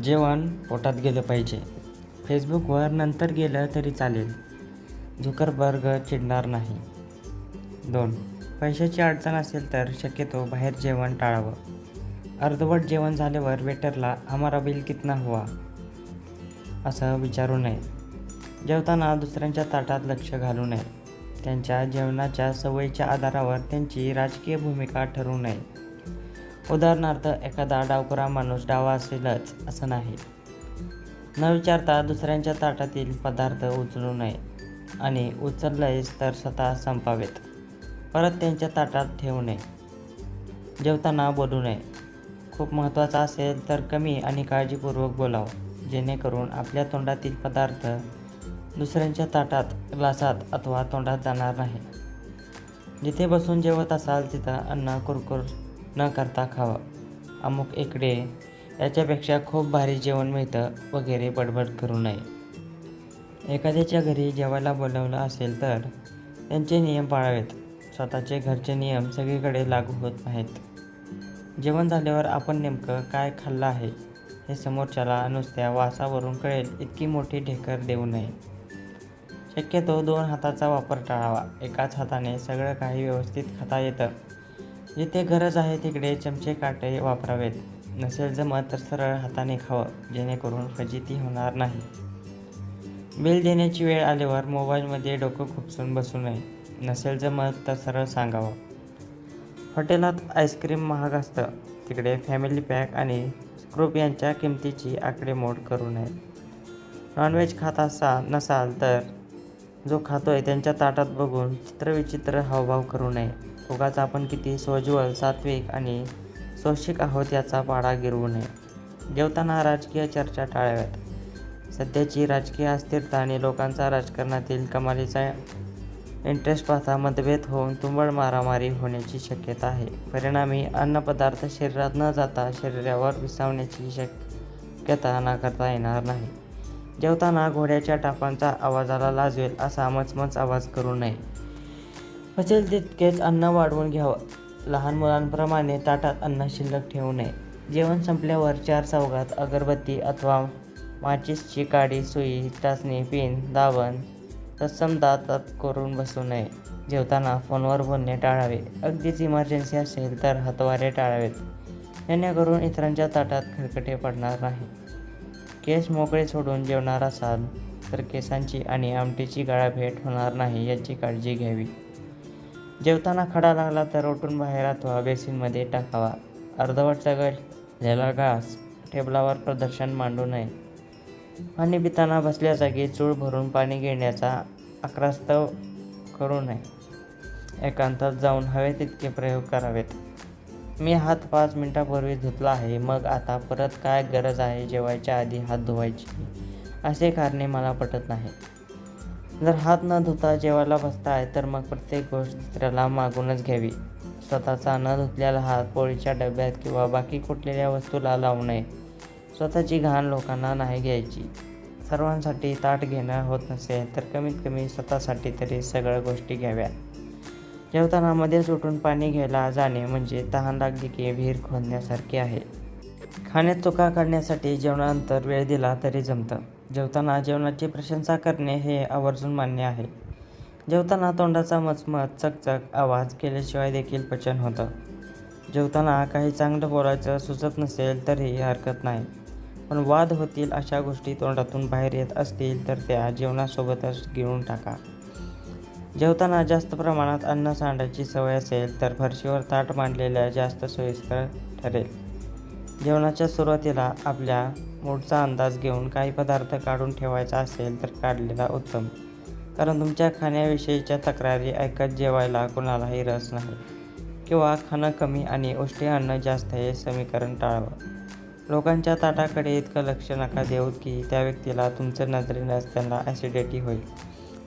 जेवण पोटात गेलं पाहिजे. फेसबुकवर नंतर गेलं तरी चालेल. झुकरबर्ग चिडणार नाही. दोन पैशाची अडचण असेल तर शक्यतो बाहेर जेवण टाळावं. अर्धवट जेवण झाल्यावर वेटरला हमारा बिल कितना हुआ? असं विचारू नये. जेवताना दुसऱ्यांच्या ताटात लक्ष घालू नये. त्यांच्या जेवणाच्या सवयीच्या आधारावर त्यांची राजकीय भूमिका ठरवू नये. उदाहरणार्थ एखादा डावकुरा माणूस डावा असेलच असं नाही. न विचारता दुसऱ्यांच्या ताटातील पदार्थ उचलू नये आणि उचललेच तर स्वतः संपावेत. परत त्यांच्या ताटात ठेवू नये. जेवताना बोलू नये. खूप महत्त्वाचं असेल तर कमी आणि काळजीपूर्वक बोलावं जेणेकरून आपल्या तोंडातील पदार्थ दुसऱ्यांच्या ताटात ग्लासात अथवा तोंडात जाणार नाही. जिथे बसून जेवत असाल तिथं अन्न कुरकुर न करता खावं. अमुक इकडे याच्यापेक्षा खूप भारी जेवण मिळतं वगैरे बडबड करू नये. एखाद्याच्या घरी जेवायला बोलवलं असेल तर त्यांचे नियम पाळावेत. स्वतःचे घरचे नियम सगळीकडे लागू होत नाहीत. जेवण झाल्यावर आपण नेमकं काय खाल्लं आहे हे समोरच्याला नुसत्या वासावरून कळेल इतकी मोठी ढेकर देऊ नये. शक्यतो दोन हाताचा वापर टाळावा. एकाच हाताने सगळं काही व्यवस्थित खाता येतं. जिथे गरज आहे तिकडे चमचे काटे वापरावेत. नसेल जमत तर सरळ हाताने खावं जेणेकरून फजिती होणार नाही. बिल देण्याची वेळ आल्यावर मोबाईलमध्ये डोकं खुपसून बसू नये. नसेल जमत तर सरळ सांगावं. हॉटेलात आईस्क्रीम महाग असतं. तिकडे फॅमिली पॅक आणि स्क्रूप यांच्या किमतीची आकडेमोड करू नये. नॉनव्हेज खात असा नसाल तर जो खातोय त्यांच्या ताटात बघून चित्रविचित्र हावभाव करू नये. उगाच आपण किती सोज्वल सात्विक आणि स्वशिक आहोत याचा पाडा गिरवू नये. जेवताना राजकीय चर्चा टाळाव्यात. सध्याची राजकीय अस्थिरता आणि लोकांचा राजकारणातील कमालीचा इंटरेस्ट पाहता मतभेद होऊन तुंबळ मारामारी होण्याची शक्यता आहे. परिणामी अन्नपदार्थ शरीरात न जाता शरीरावर विसावण्याची शक्यता नाकारता येणार नाही. जेवताना घोड्याच्या टापांचा आवाजाला लाजवेल असा मचमच आवाज करू नये. पचेल तितकेच अन्न वाढवून घ्यावं. लहान मुलांप्रमाणे ताटात अन्न शिल्लक ठेवू नये. जेवण संपल्यावर चार चौघात अगरबत्ती अथवा माचीसची काडी सुई टाचणी पिन दावण तत्सम दातात करून बसू नये. जेवताना फोनवर बोलणे टाळावे. अगदीच इमर्जन्सी असेल तर हातवारे टाळावेत. जेणेकरून इतरांच्या ताटात खरकटे पडणार नाही. केस मोकळे सोडून जेवणार असाल तर केसांची आणि आमटीची गाळाभेट होणार नाही याची काळजी घ्यावी. जेवताना खडा लागला तर उठून बाहेर अथवा बेसिनमध्ये टाकावा. अर्धवट झाला घास. टेबलावर प्रदर्शन मांडू नये. पाणी पिताना बसल्या जागी चूळ भरून पाणी घेण्याचा आक्रास्तव करू नये. एकांतात जाऊन हवे तितके प्रयोग करावेत. मी हात पाच मिनटापूर्वी धुतला आहे. मग आता परत काय गरज आहे? जेवायच्या आधी हात धुवायची. असे कारणे मला पटत नाही जर हात न धुता जेवायला बसताय तर मग प्रत्येक गोष्ट दुसऱ्याला मागूनच घ्यावी. स्वतःचा न धुतलेला हात पोळीच्या डब्यात किंवा बाकी कुठलेल्या वस्तूला लावू नये. स्वतःची घाण लोकांना नाही घ्यायची. सर्वांसाठी ताट घेणं होत नसेल तर कमीत कमी स्वतःसाठी तरी सगळ्या गोष्टी घ्याव्या. जेवताना मध्येच उठून पाणी घ्यायला जाणे म्हणजे तहान लागली की विहीर खोदण्यासारखे आहे. खाण्यात चुका काढण्यासाठी जेवणानंतर वेळ दिला तरी जमतं. जेवताना जेवणाची प्रशंसा करणे हे आवर्जून मान्य आहे. जेवताना तोंडाचा मचमच चकचक आवाज केल्याशिवाय देखील पचन होतं. जेवताना काही चांगलं बोलायचं सुचत नसेल तरी हरकत नाही. पण वाद होतील अशा गोष्टी तोंडातून बाहेर येत असतील तर त्या जेवणासोबतच गिळून टाका. जेवताना जास्त प्रमाणात अन्न सांडायची सवय असेल तर फरशीवर ताट मांडलेल्या जास्त सोयीस्कर ठरेल. जेवणाच्या सुरुवातीला आपल्या मूडचा अंदाज घेऊन काही पदार्थ काढून ठेवायचा असेल तर काढलेला उत्तम. कारण तुमच्या खाण्याविषयीच्या तक्रारी ऐकत जेवायला कोणालाही रस नाही. किंवा खाणं कमी आणि उष्टी अन्न जास्त हे समीकरण टाळावं. लोकांच्या ताटाकडे इतकं लक्ष नका देऊ की त्या व्यक्तीला तुमचं नजरेनंच त्यांना ॲसिडिटी होईल.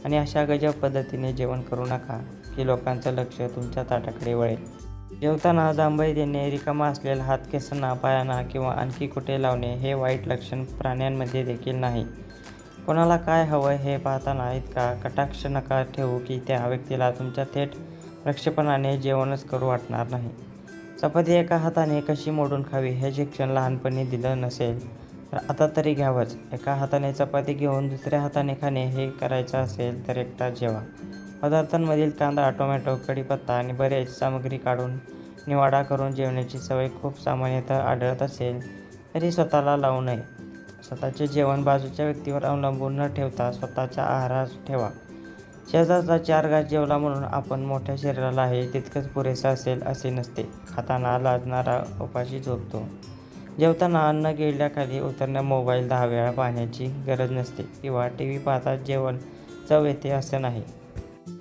आणि अशा गजब पद्धतीने जेवण करू नका की लोकांचं लक्ष तुमच्या ताटाकडे वळेल. जेवताना जांभई देणे रिकामा असलेला हात केसांना पायांना किंवा आणखी कुठे लावणे हे वाईट लक्षण प्राण्यांमध्ये देखील नाही. कोणाला काय हवं हे पाहताना इतका कटाक्ष नका ठेवू की त्या व्यक्तीला तुमच्या थेट प्रक्षेपणाने जेवणच करू वाटणार नाही. चपाती एका हाताने कशी मोडून खावी हे शिक्षण लहानपणी दिलं नसेल तर आता तरी घ्यावंच. एका हाताने चपाती घेऊन दुसऱ्या हाताने खाणे हे करायचं असेल तर एकटा जेवा. पदार्थांमधील कांदा टोमॅटो कढीपत्ता आणि बरेच सामग्री काढून निवाडा करून जेवण्याची सवय खूप सामान्यतः आढळत असेल तरी स्वतःला लावू नये. स्वतःचे जेवण बाजूच्या व्यक्तीवर अवलंबून न ठेवता स्वतःच्या आहारात ठेवा. शेजारचा चार घास जेवला म्हणून आपण मोठ्या शरीराला आहे तितकंच पुरेसं असेल असे नसते. खाताना लाजणारा उपाशी झोपतो. जेवताना अन्न गेल्याखाली उतरण्या मोबाईल दहा वेळा पाहण्याची गरज नसते किंवा टी व्ही पाहता जेवण चव येते असं नाही.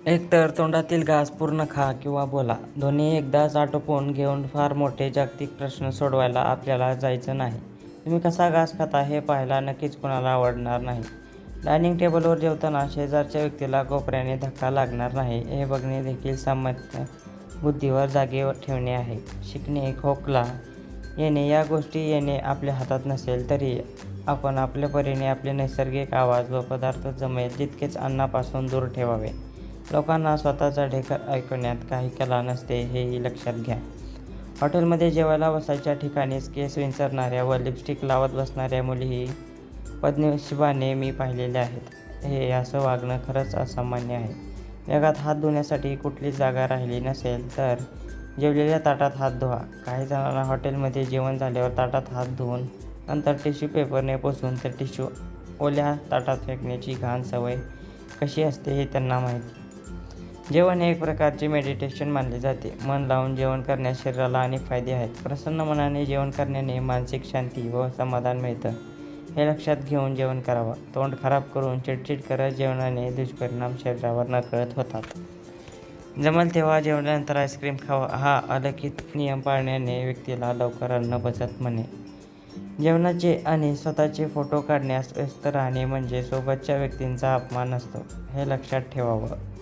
एकतर तोंडातील घास पूर्ण खा किंवा बोला. दोन्ही एकदाच आटोपून घेऊन फार मोठे जागतिक प्रश्न सोडवायला आपल्याला जायचं नाही. तुम्ही कसा घास खाता हे पाहायला नक्कीच कुणाला आवडणार नाही. डायनिंग टेबलवर जेवताना शेजारच्या व्यक्तीला कोपऱ्याने धक्का लागणार नाही. हे बघणे देखील सामान्य बुद्धीवर जागेवर ठेवणे आहे. शिकणे खोकला येणे या गोष्टी येणे आपल्या हातात नसेल तरी आपण आपल्या परीने आपले नैसर्गिक आवाज व पदार्थ जमेल तितकेच अन्नापासून दूर ठेवावे. लोकांना स्वतःचा ढेकर ऐकण्यात काही कला नसते हेही लक्षात घ्या. हॉटेलमध्ये जेवायला बसायच्या ठिकाणीच केस विंचरणाऱ्या व लिपस्टिक लावत बसणाऱ्या मुलीही पद्मशिबाने मी पाहिलेल्या आहेत. हे असं वागणं खरंच असामान्य आहे. जगात हात धुण्यासाठी कुठली जागा राहिली नसेल तर जेवलेल्या ताटात हात धुवा. काही जणांना हॉटेलमध्ये जेवण झाल्यावर ताटात हात धुवून नंतर टिश्यू पेपरने पुसून तर टिश्यू ओल्या ताटात फेकण्याची घाण सवय कशी असते हे त्यांना माहिती. जेवण हे एक प्रकारचे मेडिटेशन मानले जाते. मन लावून जेवण करण्यास शरीराला अनेक फायदे आहेत. प्रसन्न मनाने जेवण करण्याने मानसिक शांती व समाधान मिळतं. हे लक्षात घेऊन जेवण करावं. तोंड खराब करून चिडचिड करत जेवणाने दुष्परिणाम शरीरावर नकळत होतात. जमल तेव्हा जेवणानंतर आईस्क्रीम खावा. हा अलखित नियम पाळण्याने व्यक्तीला लवकर अन्न बचत म्हणे. जेवणाचे आणि स्वतःचे फोटो काढण्यास व्यस्त राहणे म्हणजे सोबतच्या व्यक्तींचा अपमान असतो. हे लक्षात ठेवावं.